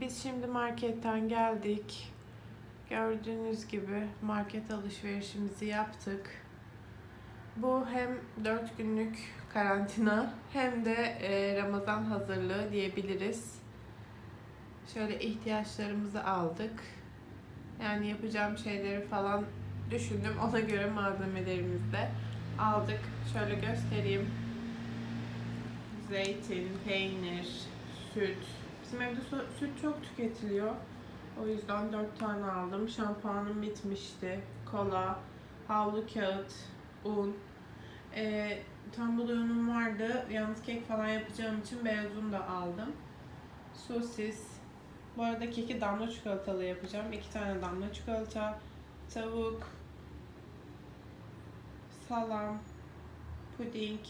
Biz şimdi marketten geldik. Gördüğünüz gibi market alışverişimizi yaptık. Bu hem 4 günlük karantina hem de e, Ramazan hazırlığı diyebiliriz. Şöyle ihtiyaçlarımızı aldık. Yani yapacağım şeyleri falan düşündüm. Ona göre malzemelerimizi de aldık. Şöyle göstereyim. Zeytin, peynir, süt. Bizim evde süt çok tüketiliyor. O yüzden 4 tane aldım. Şampuanım bitmişti. Kola, havlu kağıt, un. Ee, tam bulu unum vardı. Yalnız kek falan yapacağım için beyaz un da aldım. Sosis. Bu arada keki damla çikolatalı yapacağım. 2 tane damla çikolata, tavuk, salam, puding,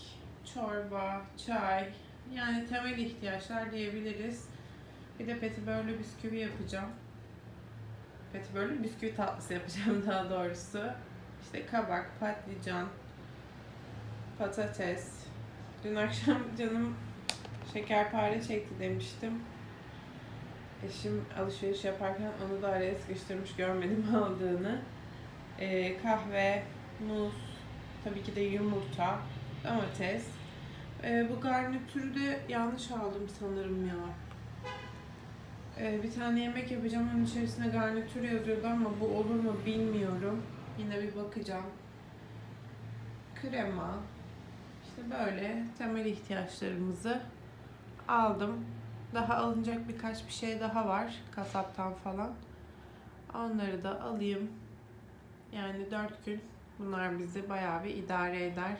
çorba, çay. Yani temel ihtiyaçlar diyebiliriz. Bir de petibörlü bisküvi yapacağım. Petibörlü bisküvi tatlısı yapacağım daha doğrusu. İşte kabak, patlıcan, patates. Dün akşam canım şekerpare çekti demiştim. Eşim alışveriş yaparken onu da araya sıkıştırmış görmedim aldığını. Ee, kahve, muz, tabii ki de yumurta, domates. Ee, bu garnitürü de yanlış aldım sanırım ya. Ee, bir tane yemek yapacağım onun içerisine garnitür yazıyordu ama bu olur mu bilmiyorum. Yine bir bakacağım. Krema. İşte böyle temel ihtiyaçlarımızı aldım. Daha alınacak birkaç bir şey daha var kasaptan falan. Onları da alayım. Yani dört gün bunlar bizi bayağı bir idare eder.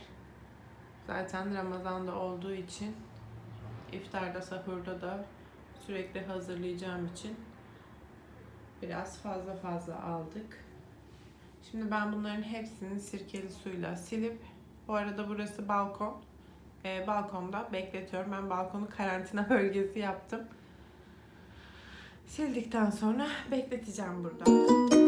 Zaten Ramazan'da olduğu için iftarda, sahurda da sürekli hazırlayacağım için biraz fazla fazla aldık. Şimdi ben bunların hepsini sirkeli suyla silip bu arada burası balkon. Ee, balkonda bekletiyorum. Ben balkonu karantina bölgesi yaptım. Sildikten sonra bekleteceğim burada.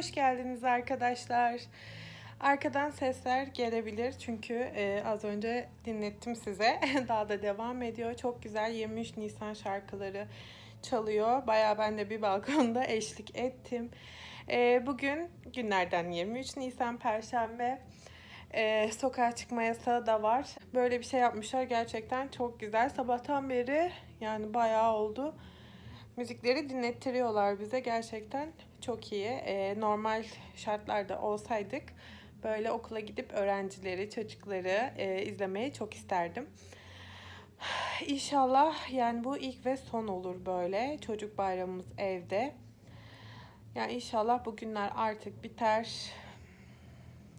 Hoş geldiniz arkadaşlar. Arkadan sesler gelebilir çünkü e, az önce dinlettim size. Daha da devam ediyor. Çok güzel 23 Nisan şarkıları çalıyor. Bayağı ben de bir balkonda eşlik ettim. E, bugün günlerden 23 Nisan Perşembe. E, sokağa çıkma yasağı da var. Böyle bir şey yapmışlar. Gerçekten çok güzel. Sabahtan beri yani bayağı oldu müzikleri dinlettiriyorlar bize. Gerçekten çok iyi. Ee, normal şartlarda olsaydık böyle okula gidip öğrencileri, çocukları e, izlemeyi çok isterdim. İnşallah yani bu ilk ve son olur böyle. Çocuk bayramımız evde. Yani inşallah bu günler artık biter.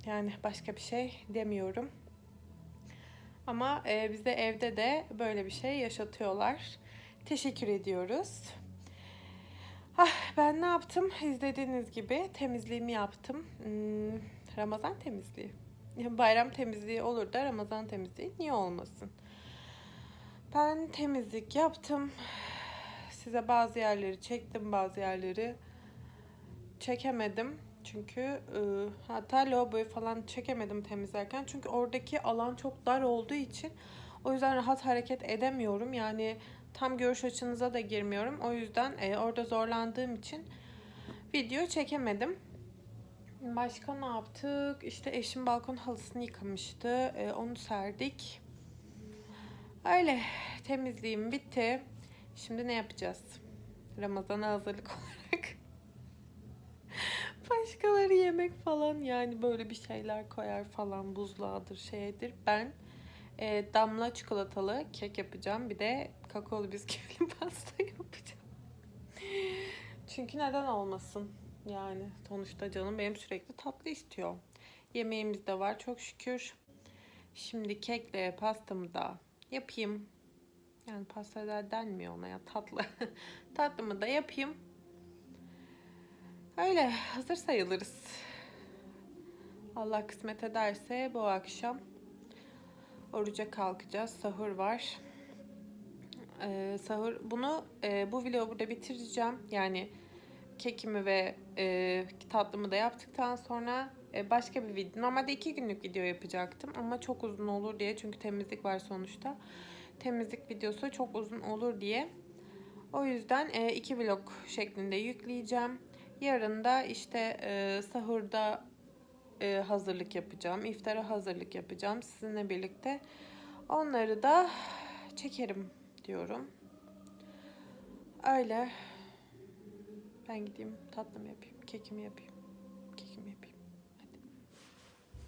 Yani başka bir şey demiyorum. Ama e, bize evde de böyle bir şey yaşatıyorlar. Teşekkür ediyoruz. Ah, ben ne yaptım? İzlediğiniz gibi temizliğimi yaptım. Hmm, Ramazan temizliği. Bayram temizliği olur da Ramazan temizliği niye olmasın? Ben temizlik yaptım. Size bazı yerleri çektim, bazı yerleri çekemedim. Çünkü e, hatta lavaboyu falan çekemedim temizlerken. Çünkü oradaki alan çok dar olduğu için o yüzden rahat hareket edemiyorum. Yani tam görüş açınıza da girmiyorum. O yüzden e, orada zorlandığım için video çekemedim. Başka ne yaptık? İşte eşim balkon halısını yıkamıştı. E, onu serdik. Öyle temizliğim bitti. Şimdi ne yapacağız? Ramazan'a hazırlık olarak. Başkaları yemek falan yani böyle bir şeyler koyar falan buzluğadır şeydir. Ben e, damla çikolatalı kek yapacağım. Bir de kakaolu bisküvili pasta yapacağım. Çünkü neden olmasın? Yani sonuçta canım benim sürekli tatlı istiyor. Yemeğimiz de var çok şükür. Şimdi kekle pastamı da yapayım. Yani pasta da denmiyor ona ya tatlı. Tatlımı da yapayım. Öyle hazır sayılırız. Allah kısmet ederse bu akşam oruca kalkacağız. Sahur var. Ee, sahur bunu e, bu vlogu burada bitireceğim. Yani kekimi ve e, tatlımı da yaptıktan sonra e, başka bir video. Normalde iki günlük video yapacaktım ama çok uzun olur diye çünkü temizlik var sonuçta. Temizlik videosu çok uzun olur diye. O yüzden e, iki vlog şeklinde yükleyeceğim. Yarın da işte e, sahurda e, hazırlık yapacağım. İftara hazırlık yapacağım sizinle birlikte. Onları da çekerim diyorum. Öyle. Ben gideyim tatlımı yapayım, kekimi yapayım. Kekimi yapayım. Hadi.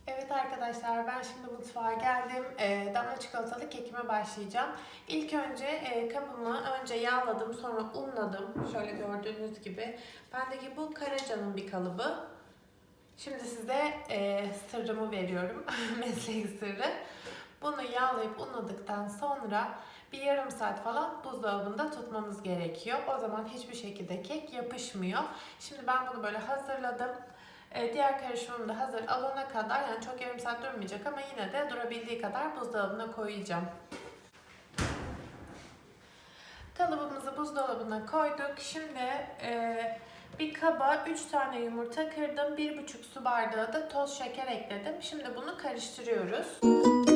Evet arkadaşlar ben şimdi mutfağa geldim. E, damla çikolatalı kekime başlayacağım. İlk önce e, kabımı önce yağladım sonra unladım. Şöyle gördüğünüz gibi. Bendeki bu Karaca'nın bir kalıbı. Şimdi size e, sırrımı veriyorum. Meslek sırrı. Bunu yağlayıp unladıktan sonra bir yarım saat falan buzdolabında tutmamız gerekiyor. O zaman hiçbir şekilde kek yapışmıyor. Şimdi ben bunu böyle hazırladım. Ee, diğer karışımım da hazır alana kadar yani çok yarım saat durmayacak ama yine de durabildiği kadar buzdolabına koyacağım. Kalıbımızı buzdolabına koyduk. Şimdi e, bir kaba 3 tane yumurta kırdım. 1,5 su bardağı da toz şeker ekledim. Şimdi bunu karıştırıyoruz. Evet,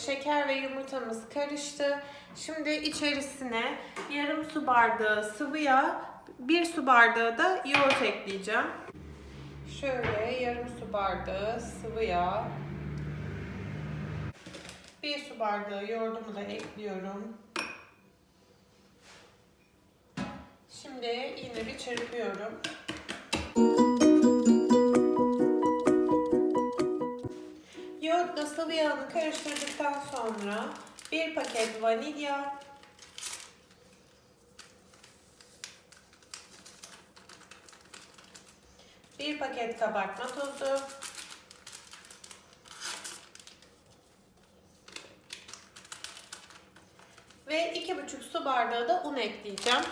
şeker ve yumurtamız karıştı. Şimdi içerisine yarım su bardağı sıvı yağ, 1 su bardağı da yoğurt ekleyeceğim. Şöyle yarım su bardağı sıvı yağ, 1 su bardağı yoğurdumu da ekliyorum. Şimdi yine bir çırpıyorum. Yoğurtla sıvı yağını karıştırdıktan sonra bir paket vanilya, bir paket kabartma tozu, ve iki buçuk su bardağı da un ekleyeceğim.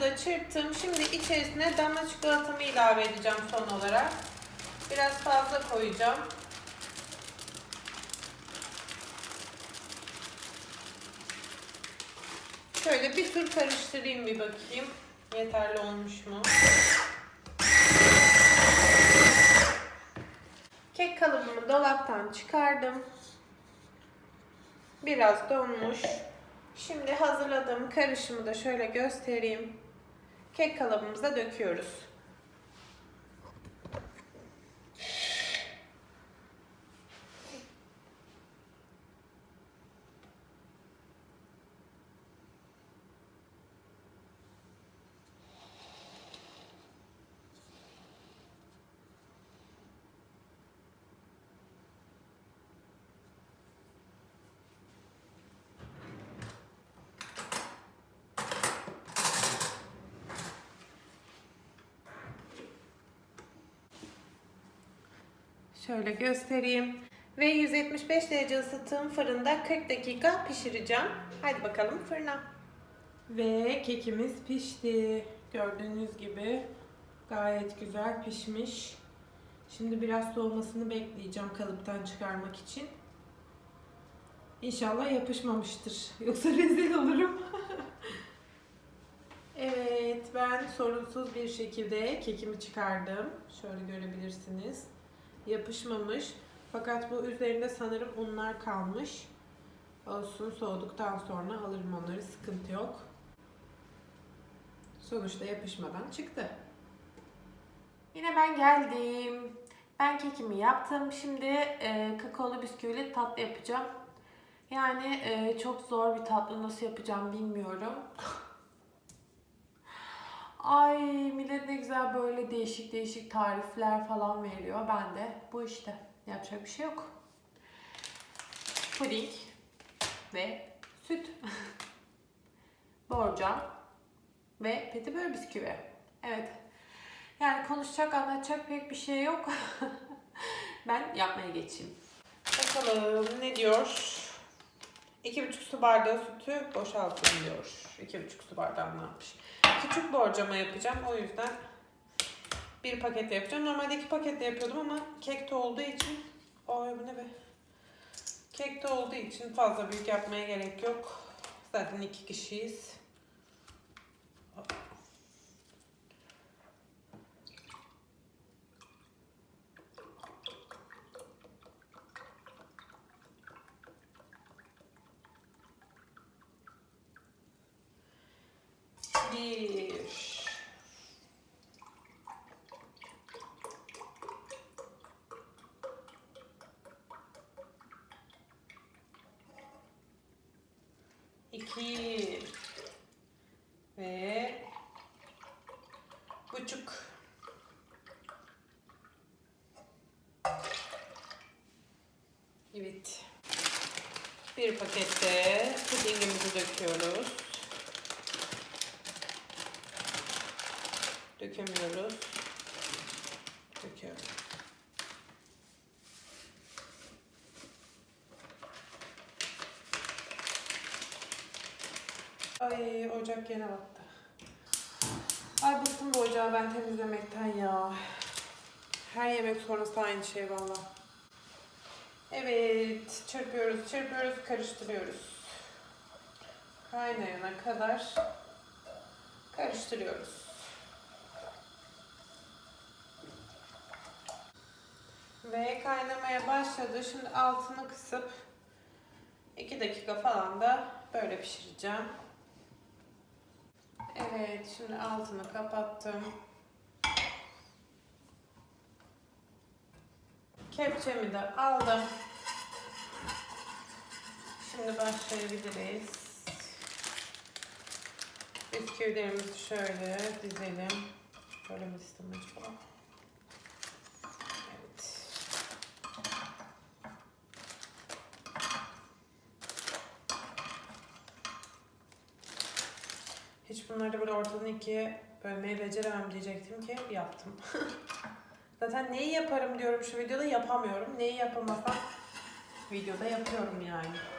Da çırptım. Şimdi içerisine damla çikolatamı ilave edeceğim son olarak. Biraz fazla koyacağım. Şöyle bir tur karıştırayım bir bakayım. Yeterli olmuş mu? Kek kalıbımı dolaptan çıkardım. Biraz donmuş. Şimdi hazırladığım karışımı da şöyle göstereyim. Kek kalıbımıza döküyoruz. Şöyle göstereyim. Ve 175 derece ısıttığım fırında 40 dakika pişireceğim. Hadi bakalım fırına. Ve kekimiz pişti. Gördüğünüz gibi gayet güzel pişmiş. Şimdi biraz soğumasını bekleyeceğim kalıptan çıkarmak için. İnşallah yapışmamıştır. Yoksa rezil olurum. evet ben sorunsuz bir şekilde kekimi çıkardım. Şöyle görebilirsiniz yapışmamış. Fakat bu üzerinde sanırım unlar kalmış. Olsun soğuduktan sonra alırım onları sıkıntı yok. Sonuçta yapışmadan çıktı. Yine ben geldim. Ben kekimi yaptım. Şimdi e, kakaolu bisküvili tatlı yapacağım. Yani e, çok zor bir tatlı nasıl yapacağım bilmiyorum. Ay millet ne güzel böyle değişik değişik tarifler falan veriyor. Ben de bu işte. Yapacak bir şey yok. Puding ve süt. Borcam ve petibör bisküvi. Evet. Yani konuşacak, anlatacak pek bir şey yok. ben yapmaya geçeyim. Bakalım ne diyor? 2,5 su bardağı sütü boşaltın diyor. 2,5 su bardağı ne yapmış? Küçük borcama yapacağım. O yüzden bir paketle yapacağım. Normalde iki paketle yapıyordum ama kekte olduğu için Ay bu ne be? Kekte olduğu için fazla büyük yapmaya gerek yok. Zaten iki kişiyiz. Bir. İki. Ve buçuk. Evet. Pakette pudingimizi döküyoruz. Dökemiyoruz. Döküyorum. Ay ocak gene battı. Ay bıktım bu ocağı ben temizlemekten ya. Her yemek sonrası aynı şey valla. Evet, çırpıyoruz, çırpıyoruz, karıştırıyoruz. Kaynayana kadar karıştırıyoruz. Ve kaynamaya başladı. Şimdi altını kısıp 2 dakika falan da böyle pişireceğim. Evet, şimdi altını kapattım. Kepçemi de aldım. Şimdi başlayabiliriz. Bisküvilerimizi şöyle dizelim. Şöyle mi dizdim acaba? Evet. Hiç bunları böyle ortadan ikiye bölmeyi beceremem diyecektim ki yaptım. Zaten neyi yaparım diyorum şu videoda yapamıyorum. Neyi yapamasam videoda yapıyorum yani.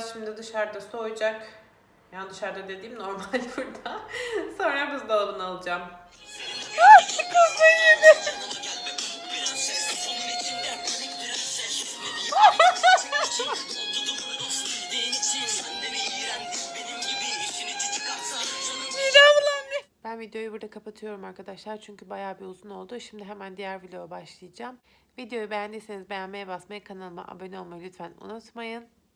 Biraz şimdi dışarıda soğuyacak. Yani dışarıda dediğim normal burada. Sonra buzdolabına alacağım. Ben videoyu burada kapatıyorum arkadaşlar çünkü bayağı bir uzun oldu. Şimdi hemen diğer videoya başlayacağım. Videoyu beğendiyseniz beğenmeye basmayı, kanalıma abone olmayı lütfen unutmayın.